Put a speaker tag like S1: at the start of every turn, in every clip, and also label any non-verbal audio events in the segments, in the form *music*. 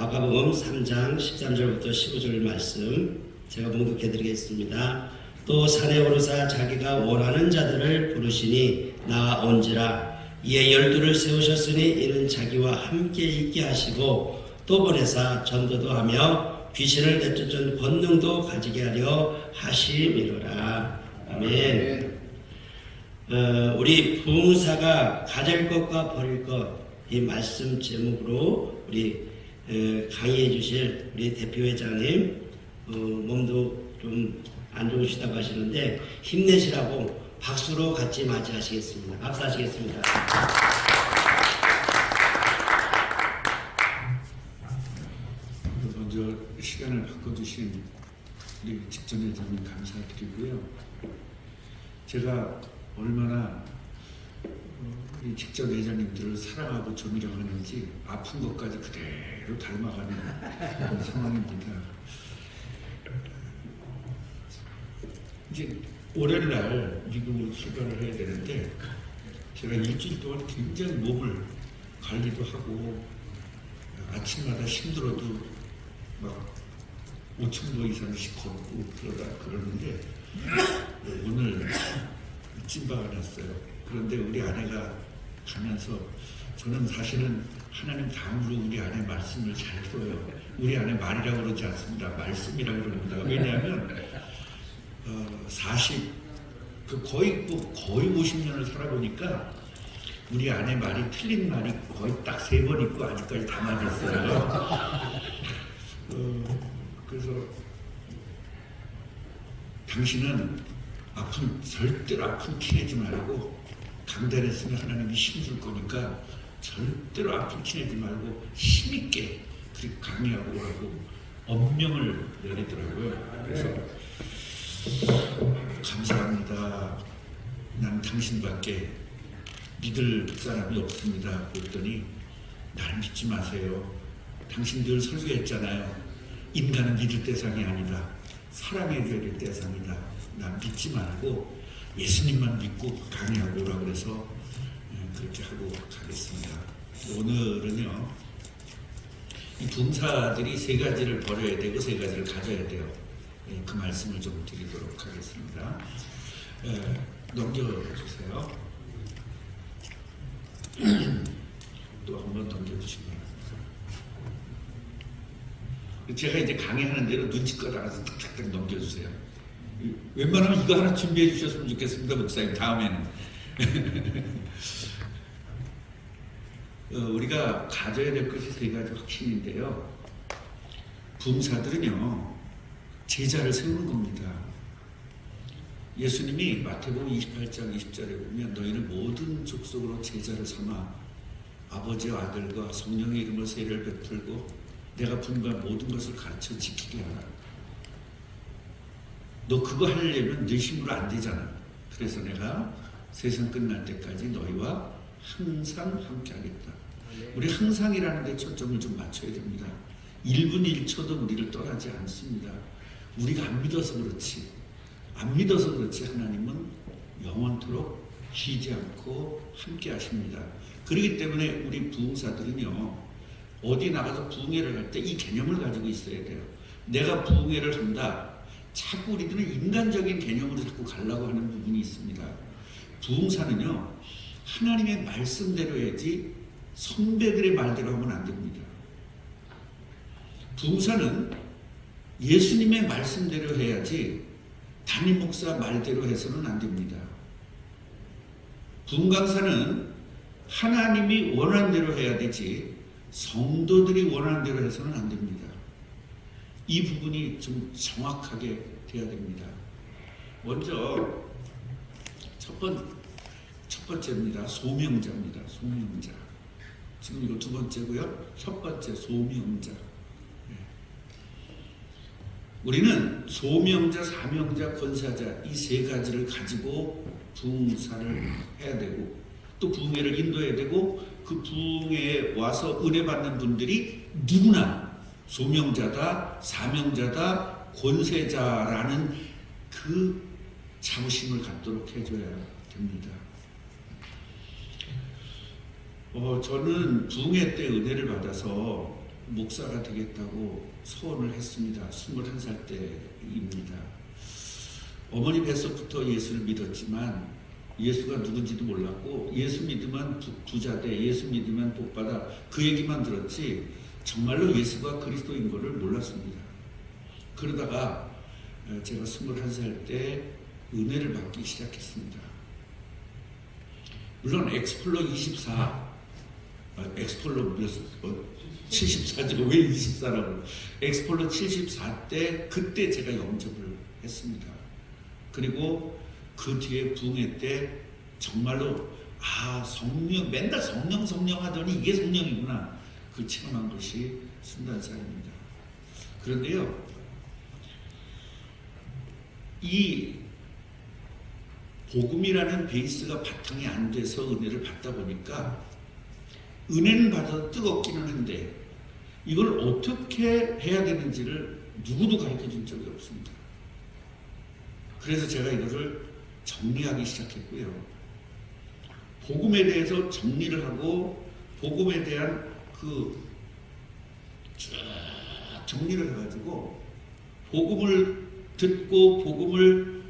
S1: 마가복음 3장 13절부터 15절 말씀 제가 봉독해 드리겠습니다. 또 산에 오르사 자기가 원하는 자들을 부르시니 나온지라 이에 열두를 세우셨으니 이는 자기와 함께 있게 하시고 또 보내사 전도도 하며 귀신을 내쫓은 권능도 가지게 하려 하심이로라. 아멘. 어, 우리 부흥사가 가질 것과 버릴 것 이 말씀 제목으로 우리 어, 강의해 주실 우리 대표회장님 어, 몸도 좀 안 좋으시다고 하시는데 힘내시라고 박수로 같이 맞이하시겠습니다. 박수하시겠습니다.
S2: 먼저 시간을 바꿔주신 우리 직전 회장님 감사드리고요. 제가 얼마나 어, 직전 회장님들을 사랑하고 존경하는지 아픈 것까지 그대로 닮아가는 그런 상황입니다. 이제 월요일날 미국으로 출발을 해야 되는데 제가 일주일 동안 굉장히 몸을 관리도 하고 아침마다 힘들어도 막 5천 보 이상씩 걷고 그러다 그러는데 오늘 찐바가 났어요. 그런데 우리 아내가 가면서 저는 사실은 하나님 다음으로 우리 아내 말씀을 잘 들어요. 우리 아내 말이라고 그러지 않습니다. 말씀이라고 그럽니다. 왜냐하면 어, 40, 그 거의 뭐 거의 50년을 살아보니까 우리 아내 말이 틀린 말이 거의 딱 세 번 있고 아직까지 다 맞았어요. *laughs* 어, 그래서 당신은 아픈 절대로 아픈 티내지 말고 강단했으면 하나님이 힘줄 거니까 절대로 티내지 말고 힘있게 그렇게 강의하고 오라고 엄명을 내리더라고요. 그래서 감사합니다. 난 당신밖에 믿을 사람이 없습니다. 그랬더니 날 믿지 마세요. 당신 늘 설교했잖아요. 인간은 믿을 대상이 아니다. 사랑해줘야 될 대상이다. 난 믿지 말고 예수님만 믿고 강의하고 오라 그래서 예, 그렇게 하고 가겠습니다. 오늘은요. 이 분사들이 세 가지를 버려야 되고 세 가지를 가져야 돼요. 예, 그 말씀을 좀 드리도록 하겠습니다. 예, 넘겨주세요. *clears throat* 또 한 번 넘겨주시면 제가 이제 강의하는 대로 눈치껏 알아서 탁탁탁 넘겨주세요. 이- 웬만하면 이거 하나 준비해 주셨으면 좋겠습니다, 목사님. 다음에는. *laughs* 어, 우리가 가져야 될 것이 세 가지 확신인데요. 부흥사들은요, 제자를 세우는 겁니다. 예수님이 마태복음 28장 20절에 보면 너희는 모든 족속으로 제자를 삼아 아버지와 아들과 성령의 이름으로 세례를 베풀고 내가 분부한 모든 것을 가르쳐 지키게 하라. 너 그거 하려면 네 힘으로 안 되잖아. 그래서 내가 세상 끝날 때까지 너희와 항상 함께 하겠다. 우리 항상이라는 데 초점을 좀 맞춰야 됩니다. 1분 1초도 우리를 떠나지 않습니다. 우리가 안 믿어서 그렇지. 안 믿어서 그렇지 하나님은 영원토록 쉬지 않고 함께 하십니다. 그렇기 때문에 우리 부흥사들은요. 어디 나가서 부흥회를 할 때 이 개념을 가지고 있어야 돼요. 내가 부흥회를 한다. 자꾸 우리들은 인간적인 개념으로 자꾸 가려고 하는 부분이 있습니다. 부흥사는요. 하나님의 말씀대로 해야지 선배들의 말대로 하면 안 됩니다. 부흥사는 예수님의 말씀대로 해야지 담임 목사 말대로 해서는 안 됩니다. 부흥강사는 하나님이 원하는 대로 해야 되지 성도들이 원하는 대로 해서는 안 됩니다. 이 부분이 좀 정확하게 돼야 됩니다. 먼저 첫, 번, 첫 번째입니다. 소명자입니다. 소명자. 지금 이거 두 번째고요. 첫 번째 소명자. 네. 우리는 소명자, 사명자, 권사자 이 세 가지를 가지고 부흥사를 해야 되고 또 부흥회를 인도해야 되고 그 부흥회에 와서 은혜 받는 분들이 누구나 소명자다, 사명자다, 권세자라는 그 자부심을 갖도록 해줘야 됩니다. 어, 저는 부흥회 때 은혜를 받아서 목사가 되겠다고 소원을 했습니다. 21살 때입니다. 어머니 뱃속부터 예수를 믿었지만 예수가 누군지도 몰랐고 예수 믿으면 부- 부자 돼 예수 믿으면 복받아 그 얘기만 들었지 정말로 예수가 그리스도인 것을 몰랐습니다. 그러다가 어, 제가 21살 때 은혜를 받기 시작했습니다. 물론 엑스플로 24 아, 엑스플로 몇, 어, 74죠. 왜 24라고? 엑스플로 74 때 그때 제가 영접을 했습니다. 그리고 그 뒤에 부흥회 때 정말로 아 성령 맨날 성령 성령 하더니 이게 성령이구나 그 체험한 것이 순단사입니다. 그런데요 이 복음이라는 베이스가 바탕이 안 돼서 은혜를 받다 보니까 은혜는 받아도 뜨겁기는 한데 이걸 어떻게 해야 되는지를 누구도 가르쳐 준 적이 없습니다. 그래서 제가 이거를 정리하기 시작했고요. 복음에 대해서 정리를 하고 복음에 대한 그 쭉 정리를 해가지고 복음을 듣고 복음을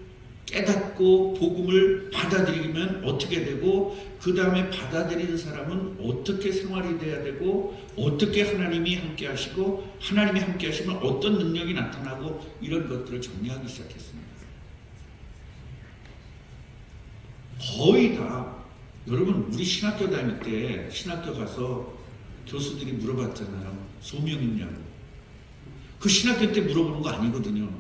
S2: 깨닫고 복음을 받아들이면 어떻게 되고 그 다음에 받아들이는 사람은 어떻게 생활이 돼야 되고 어떻게 하나님이 함께 하시고 하나님이 함께 하시면 어떤 능력이 나타나고 이런 것들을 정리하기 시작했습니다. 거의 다 여러분 우리 신학교 다닐 때 신학교 가서 교수들이 물어봤잖아요. 소명 있냐고. 그 신학교 때 물어보는 거 아니거든요.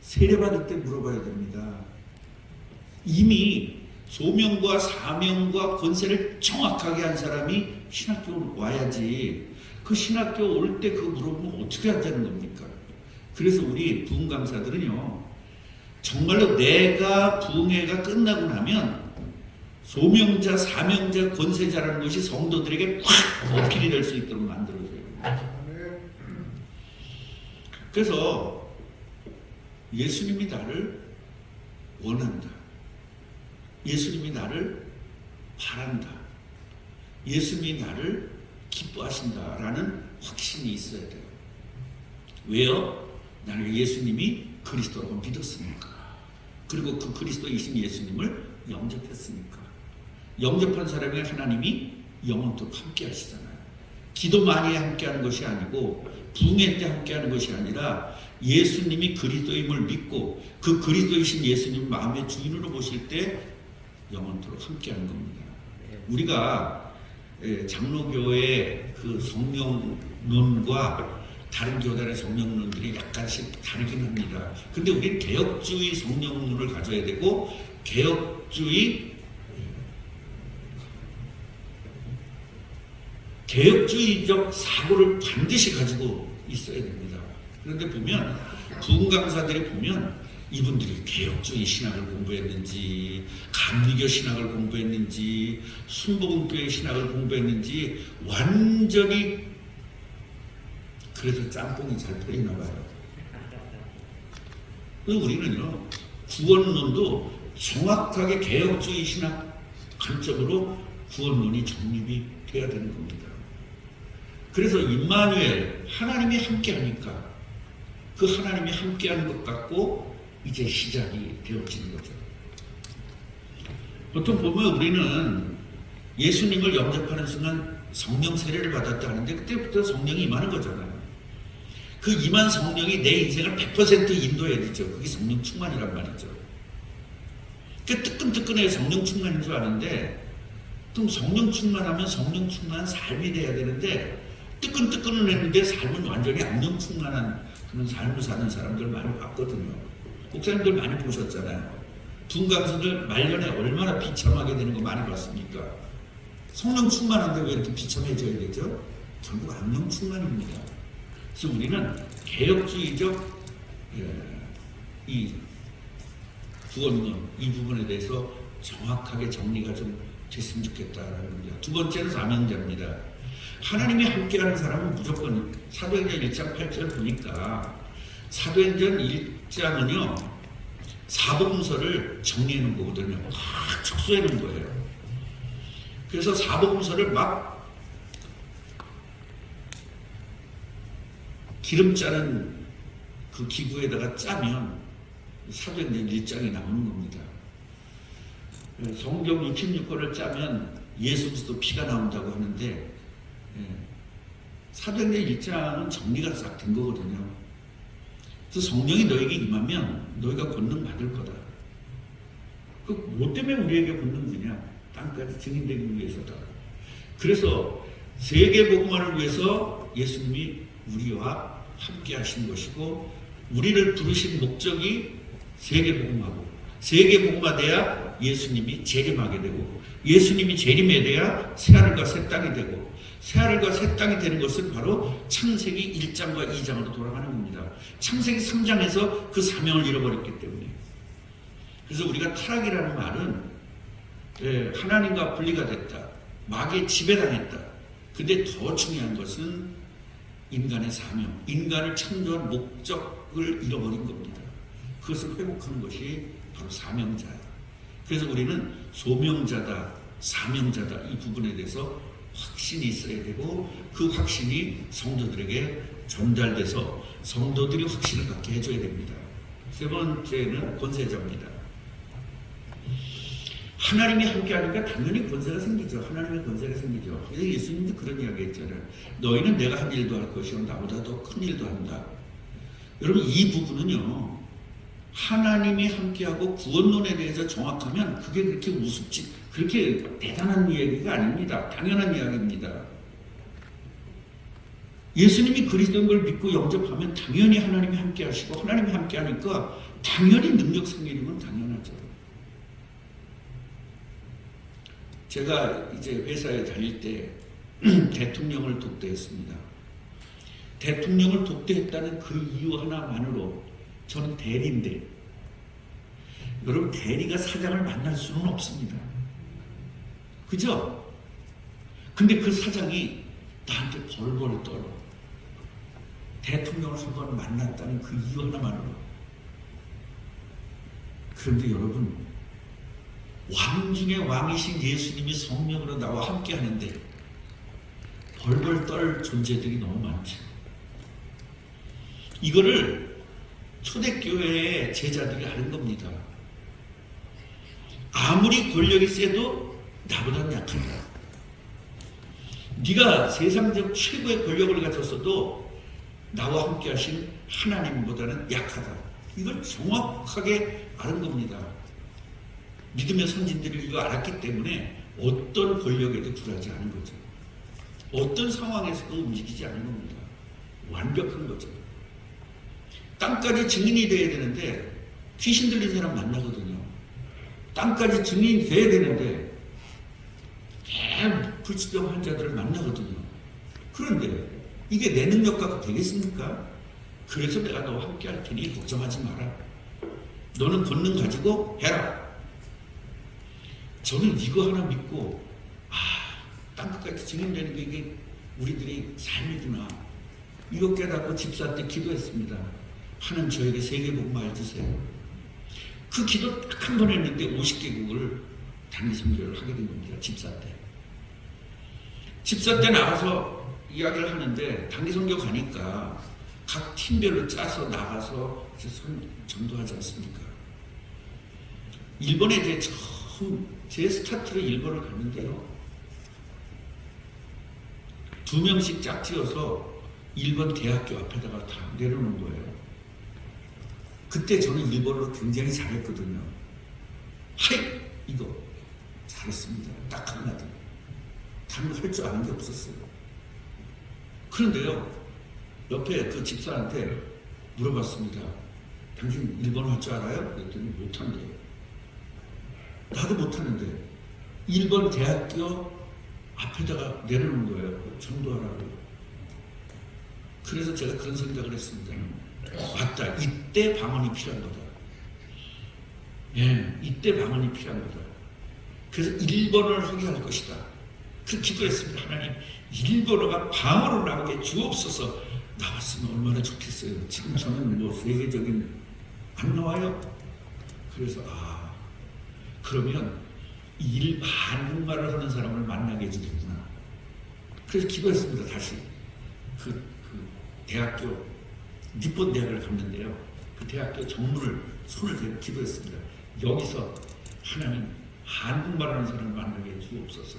S2: 세례받을 때 물어봐야 됩니다. 이미 소명과 사명과 권세를 정확하게 한 사람이 신학교 와야지. 그 신학교 올 때 그거 물어보면 어떻게 하자는 겁니까? 그래서 우리 부흥 강사들은요. 정말로 내가 부흥회가 끝나고 나면 소명자, 사명자, 권세자라는 것이 성도들에게 확 어필이 될 수 있도록 만들어줘요. 그래서 예수님이 나를 원한다. 예수님이 나를 바란다. 예수님이 나를 기뻐하신다라는 확신이 있어야 돼요. 왜요? 나는 예수님이 그리스도라고 믿었으니까. 그리고 그 그리스도이신 예수님을 영접했으니까. 영접한 사람이 하나님이 영원토록 함께 하시잖아요. 기도 많이 함께 하는 것이 아니고 부흥회 때 함께 하는 것이 아니라 예수님이 그리스도임을 믿고 그 그리스도이신 예수님 마음의 주인으로 보실 때 영원토록 함께 하는 겁니다. 우리가 예, 장로교의 그 성령론과 다른 교단의 성령론들이 약간씩 다르긴 합니다. 근데 우리 개혁주의 성령론을 가져야 되고 개혁주의 개혁주의적 사고를 반드시 가지고 있어야 됩니다. 그런데 보면 부흥 강사들이 보면 이분들이 개혁주의 신학을 공부했는지 감리교 신학을 공부했는지 순복음교회 신학을 공부했는지 완전히 그래서 짬뽕이 잘 풀리나 봐요. 우리는요 구원론도 정확하게 개혁주의 신학 관점으로 구원론이 정립이 돼야 되는 겁니다. 그래서 임마누엘 하나님이 함께하니까 그 하나님이 함께하는 것 같고 이제 시작이 되어지는 거죠. 보통 보면 우리는 예수님을 영접하는 순간 성령 세례를 받았다 하는데 그때부터 성령이 임하는 거잖아요. 그 임한 성령이 내 인생을 100% 인도해야 되죠. 그게 성령 충만이란 말이죠. 그 뜨끈뜨끈해 성령 충만인 줄 아는데 또 성령 충만하면 성령 충만한 삶이 돼야 되는데 뜨끈뜨끈은 했는데 삶은 완전히 악령 충만한 그런 삶을 사는 사람들 많이 봤거든요. 목사님들 많이 보셨잖아요. 분강수들 말년에 얼마나 비참하게 되는 거 많이 봤습니까? 성령 충만한데 왜 이렇게 비참해져야 되죠? 결국 악령 충만입니다. 그래서 우리는 개혁주의적 예, 이 구원론 이 부분에 대해서 정확하게 정리가 좀 됐으면 좋겠다라는 겁니다. 두 번째는 사명자입니다. 하나님이 함께하는 사람은 무조건 사도행전 1장 8절 보니까 사도행전 1장은요 사복음서를 정리해 놓은 거거든요. 막 축소해 놓은 거예요. 그래서 사복음서를 막 기름 짜는 그 기구에다가 짜면 사도행전 1장이 나오는 겁니다. 성경 66권을 짜면 예수 그리스도 피가 나온다고 하는데 예, 사도행전 1장은 정리가 싹 된 거거든요. 그래서 성령이 너에게 임하면 너희가 권능 받을 거다. 그뭐 때문에 우리에게 권능 주냐? 땅까지 증인되기 위해서다. 그래서 세계 복음화를 위해서 예수님이 우리와 함께 하신 것이고 우리를 부르신 목적이 세계 복음화고 세계 복음화 돼야 예수님이 재림하게 되고 예수님이 재림에 돼야 새하늘과 새 땅이 되고 새 하늘과 새 땅이 되는 것은 바로 창세기 1장과 2장으로 돌아가는 겁니다. 창세기 3장에서 그 사명을 잃어버렸기 때문에 그래서 우리가 타락이라는 말은 예, 하나님과 분리가 됐다. 마귀에 지배당했다. 근데 더 중요한 것은 인간의 사명, 인간을 창조한 목적을 잃어버린 겁니다. 그것을 회복하는 것이 바로 사명자야. 그래서 우리는 소명자다, 사명자다 이 부분에 대해서 확신이 있어야 되고 그 확신이 성도들에게 전달돼서 성도들이 확신을 갖게 해줘야 됩니다. 세 번째는 권세자입니다. 하나님이 함께하니까 당연히 권세가 생기죠. 하나님의 권세가 생기죠. 예수님도 그런 이야기 했잖아요. 너희는 내가 한 일도 할 것이요 나보다 더 큰 일도 한다. 여러분 이 부분은요. 하나님이 함께하고 구원론에 대해서 정확하면 그게 그렇게 우습지 그렇게 대단한 이야기가 아닙니다. 당연한 이야기입니다. 예수님이 그리스도인 걸 믿고 영접하면 당연히 하나님이 함께 하시고 하나님이 함께 하니까 당연히 능력 생기는 건 당연하죠. 제가 이제 회사에 다닐 때 *clears throat* 대통령을 독대했습니다. 대통령을 독대했다는 그 이유 하나만으로 저는 대리인데 여러분 대리가 사장을 만날 수는 없습니다. 그죠? 근데 그 사장이 나한테 벌벌 떨어. 대통령을 한번 만났다는 그 이유 하나만으로. 그런데 여러분 왕 중에 왕이신 예수님이 성령으로 나와 함께 하는데 벌벌 떨 존재들이 너무 많죠. 이거를 초대교회의 제자들이 하는 겁니다. 아무리 권력이 세도 나보다는 약하다. 네가 세상적 최고의 권력을 가졌어도 나와 함께 하신 하나님보다는 약하다. 이걸 정확하게 아는 겁니다. 믿음의 선진들이 이거 알았기 때문에 어떤 권력에도 굴하지 않은 거죠. 어떤 상황에서도 움직이지 않는 겁니다. 완벽한 거죠. 땅까지 증인이 돼야 되는데 귀신 들린 사람 만나거든요. 땅까지 증인이 돼야 되는데 개 불치병 환자들을 만나거든요. 그런데 이게 내 능력 갖고 되겠습니까? 그래서 내가 너와 함께 할 테니 걱정하지 마라. 너는 권능 가지고 해라. 저는 이거 하나 믿고 아 땅끝까지 증인되는 게 이게 우리들이 삶이구나. 이거 깨닫고 집사 때 기도했습니다. 하나님 저에게 세계복음화 해주세요. 그 기도 딱 한 번 했는데 50개국을 선교를 하게 된 겁니다. 집사 때. 집사 때 나가서 이야기를 하는데 단기 선교 가니까 각 팀별로 짜서 나가서 전도하지 않습니까? 일본에 이제 처음 제 스타트로 일본을 갔는데요. 두 명씩 짝지어서 일본 대학교 앞에다가 다 내려놓은 거예요. 그때 저는 일본어를 굉장히 잘했거든요. 하이! 이거 잘했습니다. 딱 한마디. 다른 거 할 줄 아는 게 없었어요. 그런데요, 옆에 그 집사한테 물어봤습니다. 당신 일본어 할 줄 알아요? 그랬더니 못한대요. 나도 못하는데 일본 대학교 앞에다가 내려놓은 거예요. 전도하라고. 그래서 제가 그런 생각을 했습니다. 맞다. 이때 방언이 필요한 거다. 예, 이때 방언이 필요한 거다. 그래서 일본어를 하게 할 것이다. 그 기도했습니다. 하나님, 일본어가 방언으로 나오게 주옵소서 나왔으면 얼마나 좋겠어요. 지금 저는 뭐 세계적인 안 나와요. 그래서 아 그러면 일 한국말을 하는 사람을 만나게 해주겠구나. 그래서 기도했습니다. 다시 그, 그 대학교 니폰 대학을 갔는데요. 그 대학교 정문을 손을 대고 기도했습니다. 여기서 하나님 한국말하는 사람을 만나게 해주옵소서.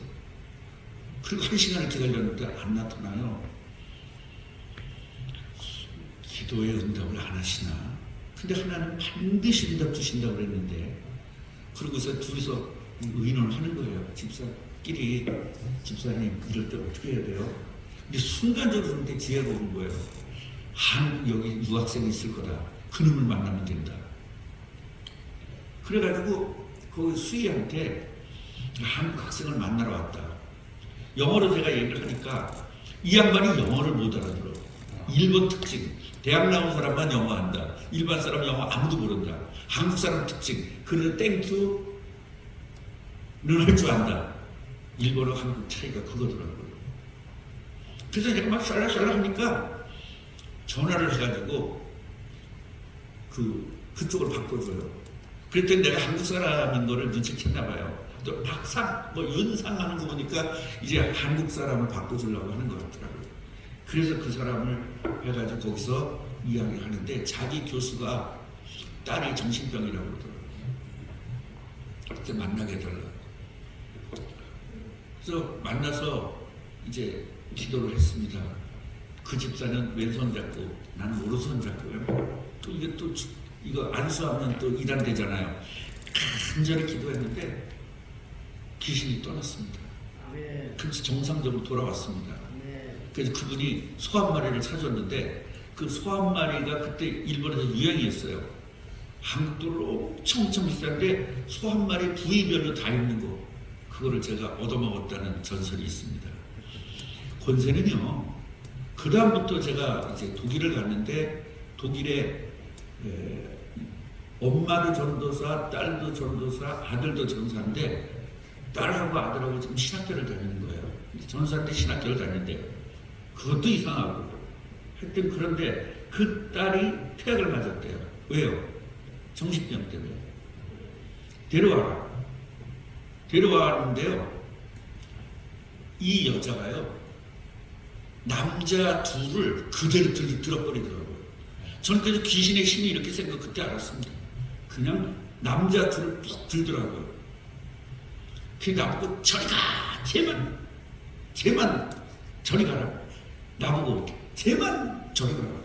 S2: 그리고 한 시간을 기다렸는데 안 나타나요. 기도의 응답을 안 하시나? 근데 하나님 반드시 응답 주신다고 그랬는데 그러고서 둘이서 의논을 하는 거예요. 집사끼리 집사님 이럴 때 어떻게 해야 돼요? 근데 순간적으로 근데 기회가 오는 거예요. 한국 여기 유학생이 있을 거다. 그놈을 만나면 된다. 그래가지고 그 수희한테 한국 학생을 만나러 왔다. 영어로 제가 얘기를 하니까 이 양반이 영어를 못 알아들어. 일본 특징. 대학 나온 사람만 영어 한다. 일반 사람 영어 아무도 모른다. 한국 사람 특징. 그래서 땡큐는 할 줄 안다. 일본어 한국 차이가 그거더라고요. 그래서 제가 막 샬라샬라 하니까 전화를 해가지고 그 그쪽을 바꿔줘요. 그랬더니 내가 한국 사람인 거를 눈치챘나 봐요. 또 박상 뭐 윤상 하는 거 보니까 이제 한국 사람을 바꿔주려고 하는 것 같더라고요. 그래서 그 사람을 해가지고 거기서 이야기를 하는데 자기 교수가 딸이 정신병이라고 그러더라고요. 그때 만나게 해달라고. 그래서 만나서 이제 기도를 했습니다. 그 집사는 왼손 잡고 나는 오른손 잡고요. 또 이게 또 주- 이거 안수하면 또 이단되잖아요. 간절히 기도했는데 귀신이 떠났습니다. 그래서 정상적으로 돌아왔습니다. 그래서 그분이 소 한 마리를 사줬는데 그 소 한 마리가 그때 일본에서 유행이었어요. 한국도 엄청 엄청 비싼데 소 한 마리 부위별로 다 있는 거 그거를 제가 얻어먹었다는 전설이 있습니다. 권세는요. 그 다음부터 제가 이제 독일을 갔는데 독일에 에, 엄마도 전도사, 딸도 전도사, 아들도 전사인데 딸하고 아들하고 지금 신학교를 다니는 거예요. 전사인데 신학교를 다니는데 그것도 이상하고 하여튼 그런데 그 딸이 퇴학을 맞았대요. 왜요? 정신병 때문에. 데려와라. 데려왔는데요. 이 여자가요. 남자 둘을 그대로 들, 들어버리더라고요. 저는 그래서 귀신의 힘이 이렇게 생각 그때 알았습니다. 그냥 남자 둘을 쭉 들더라고요. 그 나보고 저리 가! 쟤만! 쟤만 저리 가라. 나보고 쟤만 저리 가라.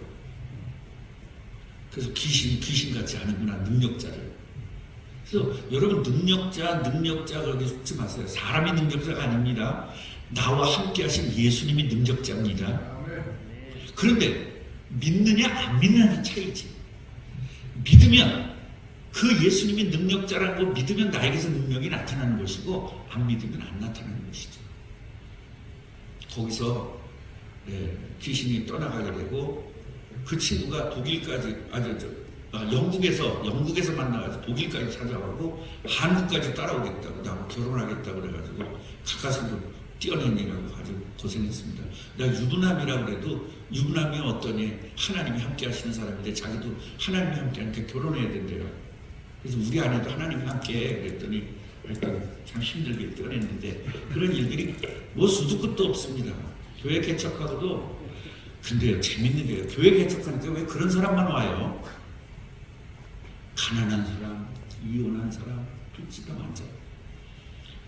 S2: 그래서 귀신, 귀신같이 하는구나, 능력자를. 그래서 여러분, 능력자, 능력자 그렇게 속지 마세요. 사람이 능력자가 아닙니다. 나와 함께 하신 예수님이 능력자입니다. 그런데 믿느냐, 안 믿느냐는 차이지. 믿으면 그 예수님이 능력자라는 걸 믿으면 나에게서 능력이 나타나는 것이고 안 믿으면 안 나타나는 것이죠. 거기서 예, 귀신이 떠나가게 되고 그 친구가 독일까지 아니 저 아, 영국에서 영국에서 만나가지고 독일까지 찾아가고 한국까지 따라오겠다고 나하고 결혼하겠다고 그래가지고 가까스로 뛰어내니라고 아주 고생했습니다. 내가 유부남이라고 그래도 유부남이 어떠니 하나님이 함께 하시는 사람인데 자기도 하나님이 함께 하니까 결혼해야 된대요. 그래서 우리 아내도 하나님이 함께 그랬더니 하여튼 참 힘들게 뛰어냈는데 그런 일들이 뭐 수도 끝도 없습니다. 교회 개척하고도 근데 재밌는 게요. 교회 개척하니까 왜 그런 사람만 와요? 가난한 사람, 이혼한 사람, 둘째가 많죠.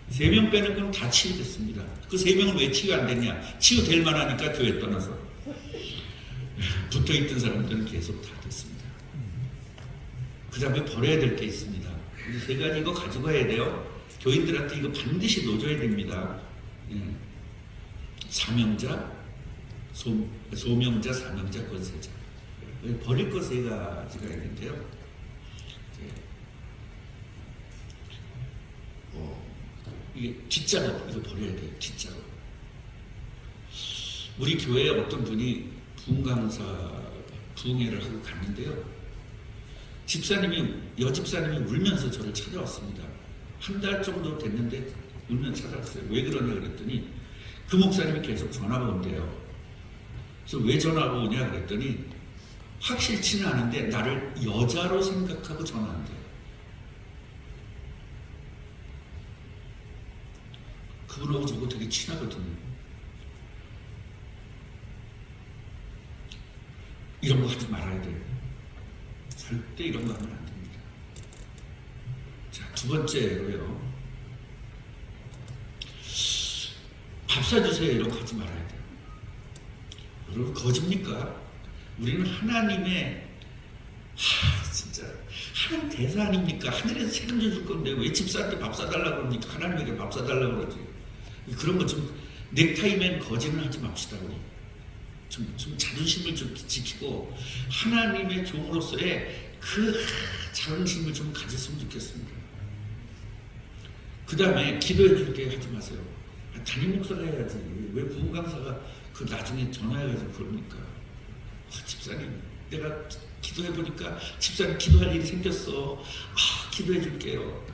S2: 세 명 빼는 건 다 치유됐습니다. 그 세 명은 왜 치유 안 됐냐? 치유될 만하니까 교회 떠나서 붙어 있던 사람들은 계속 다 됐습니다. 그 다음에 버려야 될 게 있습니다. 이세 가지 이거 가지고 가야 돼요. 교인들한테 이거 반드시 놓줘야 됩니다. 예. 사명자, 소, 소명자, 사명자, 권세자. 버릴 거세 가지가 있는데요. 이제, 어, 이게 뒷작업, 이거 버려야 돼요. 뒷작업. 우리 교회에 어떤 분이 부흥 강사, 부흥회를 하고 갔는데요. 집사님이 여집사님이 울면서 저를 찾아왔습니다. 한 달 정도 됐는데 울면 찾아왔어요. 왜 그러냐 그랬더니 그 목사님이 계속 전화가 온대요. 그래서 왜 전화가 오냐 그랬더니 확실치는 않은데 나를 여자로 생각하고 전화한대요. 그분하고 저거 되게 친하거든요. 이런 거 하지 말아야 돼요. 절대 이런 거 하면 안 됩니다. 자, 두 번째로요. 밥 사주세요. 이런 거 하지 말아야 돼요. 여러분, 거짓입니까? 우리는 하나님의, 하, 진짜, 하나님 대사 아닙니까? 하늘에서 책임져 줄 건데 왜 집사한테 밥 사달라고 그러니까 하나님에게 밥 사달라고 그러지. 그런 거 좀, 넥타이맨 거짓을 하지 맙시다, 우리. 좀, 좀 자존심을 좀 지키고 하나님의 종으로서의 그 자긍심을 좀 가졌으면 좋겠습니다. 그 다음에 기도해 줄게 하지 마세요. 아, 담임 목사가 해야지. 왜 부흥 강사가 그 나중에 전화해가지고 그럽니까? 아, 집사님, 내가 기도해 보니까 집사님 기도할 일이 생겼어. 아, 기도해 줄게요.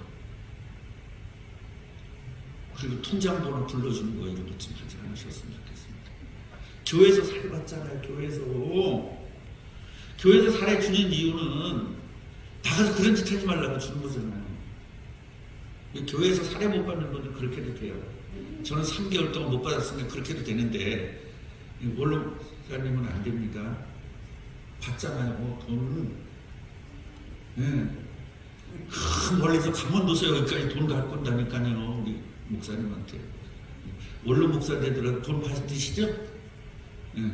S2: 그리고 통장 번호 불러주는 거 이런 거좀 하지 않으셨으면 좋겠습니다. 교회에서 사례 받잖아요. 교회에서 교회에서 사례 주는 이유는 나가서 그런 짓 하지 말라고 주는 거잖아요. 교회에서 사례 못 받는 분은 그렇게도 돼요. 저는 3개월 동안 못 받았으니까 그렇게도 되는데 원로사님은 안 됩니다. 받잖아요. 뭐 돈은 네. 큰 멀리서 강원도서 여기까지 돈 갖고 온다니까요. 우리 목사님한테 원로 목사 되더라도 돈 받으시죠? 예.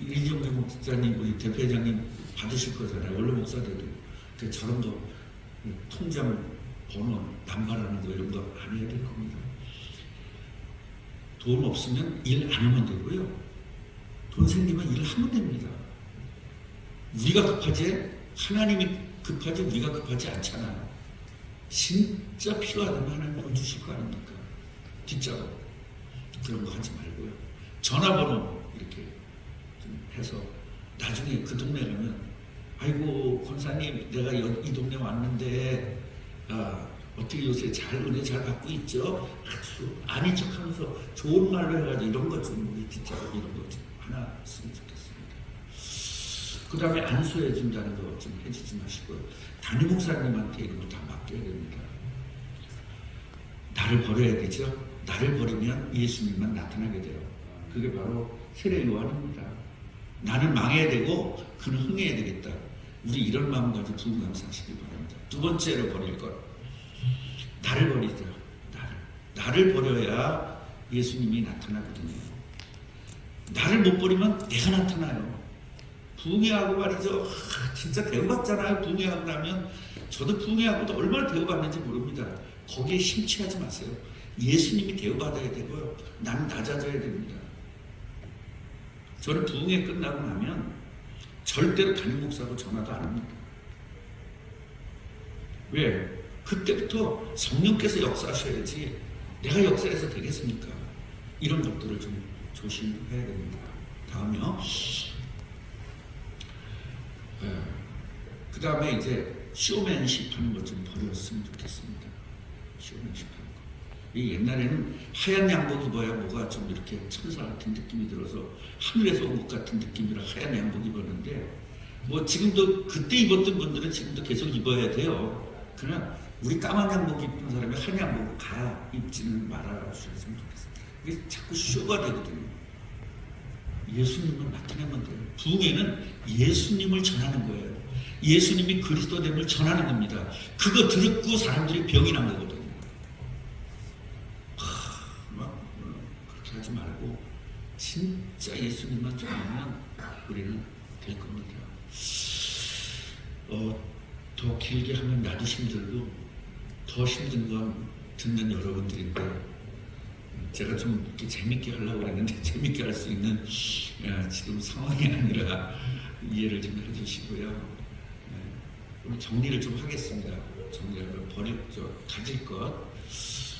S2: 이정재 목사님, 우리 대표장님 받으실 거잖아요. 원로 목사들도. 그 저런 거, 통장 번호 남발하는 거 이런 거 안 해야 될 겁니다. 돈 없으면 일 안 하면 되고요. 돈 생기면 일 하면 됩니다. 우리가 급하지, 하나님이 급하지, 우리가 급하지 않잖아요. 진짜 필요하다면 하나님은 주실 거 아닙니까? 뒷자로. 그런 거 하지 말고요. 전화번호 이렇게 좀 해서 나중에 그 동네 가면 아이고 권사님 내가 여- 이 동네 왔는데 아, 어떻게 요새 잘 은혜 잘 받고 있죠? 아주 아닌 척하면서 좋은 말로 해가지고 이런 우리 뒷자로 이런 거좀 하나 쓰면 좋겠습니다. 그 다음에 안수해 준다는 거 좀 해주지 마시고요. 담임 목사님한테 이런 거 다 맡겨야 됩니다. 나를 버려야 되죠. 나를 버리면 예수님만 나타나게 돼요. 그게 바로 세례 요한입니다. 나는 망해야 되고 그는 흥해야 되겠다. 우리 이런 마음 가지고 부흥 감사하시기 바랍니다. 두 번째로 버릴 것. 나를 버리자. 나를. 나를 버려야 예수님이 나타나거든요. 나를 못 버리면 내가 나타나요. 부흥회하고 말이죠. 하, 진짜 대우받잖아요. 부흥회하고 나면 저도 부흥회하고도 얼마나 대우받는지 모릅니다. 거기에 심취하지 마세요. 예수님이 대우받아야 되고요. 나는 낮아져야 됩니다. 저는 부흥회 끝나고 나면 절대로 담임 목사하고 전화도 안 합니다. 왜? 그때부터 성령께서 역사하셔야지 내가 역사해서 되겠습니까? 이런 것들을 좀 조심해야 됩니다. 다음요. 그 다음에 이제 쇼맨십 하는 것 좀 버렸으면 좋겠습니다. 쇼맨십 하는 거. 이 옛날에는 하얀 양복 입어야 뭐가 좀 이렇게 천사 같은 느낌이 들어서 하늘에서 온 것 같은 느낌이라 하얀 양복 입었는데 뭐 지금도 그때 입었던 분들은 지금도 계속 입어야 돼요. 그러나 우리 까만 양복 입은 사람이 하얀 양복 가 입지는 말아 주셨으면 좋겠습니다. 이게 자꾸 쇼가 되거든요. 예수님을 나타내면 돼요. 부흥회는 예수님을 전하는 거예요. 예수님이 그리스도됨을 전하는 겁니다. 그거 듣고 사람들이 병이 난 거거든요. 하, 막 어, 그렇게 하지 말고 진짜 예수님만 전하면 우리는 될 겁니다. 어, 더 길게 하면 나도 힘들고 더 힘든 건 듣는 여러분들인데 제가 좀 이렇게 재밌게 하려고 했는데 *laughs* 재밌게 할 수 있는 어, 지금 상황이 아니라 이해를 좀 해주시고요. 네, 정리를 좀 하겠습니다. 정리를 버릴 저 가질 것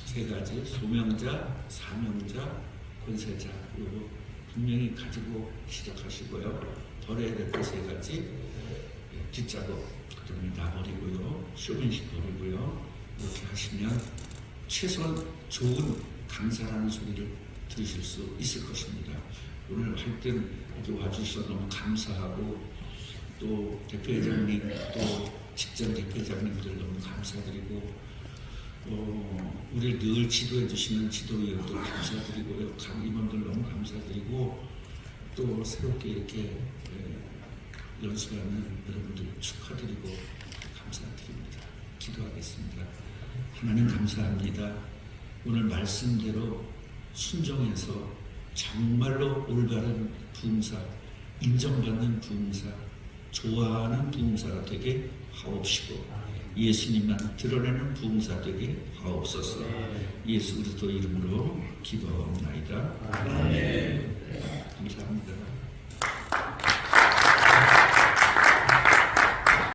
S2: 세 가지 소명자, 사명자, 권세자 이거 분명히 가지고 시작하시고요. 버려야 될 것 세 가지 예, 뒷작업 그다음에 나 버리고요, 쇼맨십 버리고요. 이렇게 하시면 최소한 좋은 강사라는 소리를 들으실 수 있을 것입니다. 오늘 할땐 이렇게 와주셔서 너무 감사하고 또 대표회장님 또 직전 대표회장님들 너무 감사드리고 어, 우리를 늘 지도해 주시는 지도위원들 감사드리고요. 각 임원들 너무 감사드리고 또 새롭게 이렇게 예, 연수하는 여러분들 축하드리고 감사드립니다. 기도하겠습니다. 하나님 감사합니다. 오늘 말씀대로 순종해서 정말로 올바른 부흥사, 인정받는 부흥사, 좋아하는 부흥사가 되게 하옵시고 예수님만 드러내는 부흥사 되게 하옵소서. 예수 그리스도 이름으로 기도하옵나이다. 감사합니다.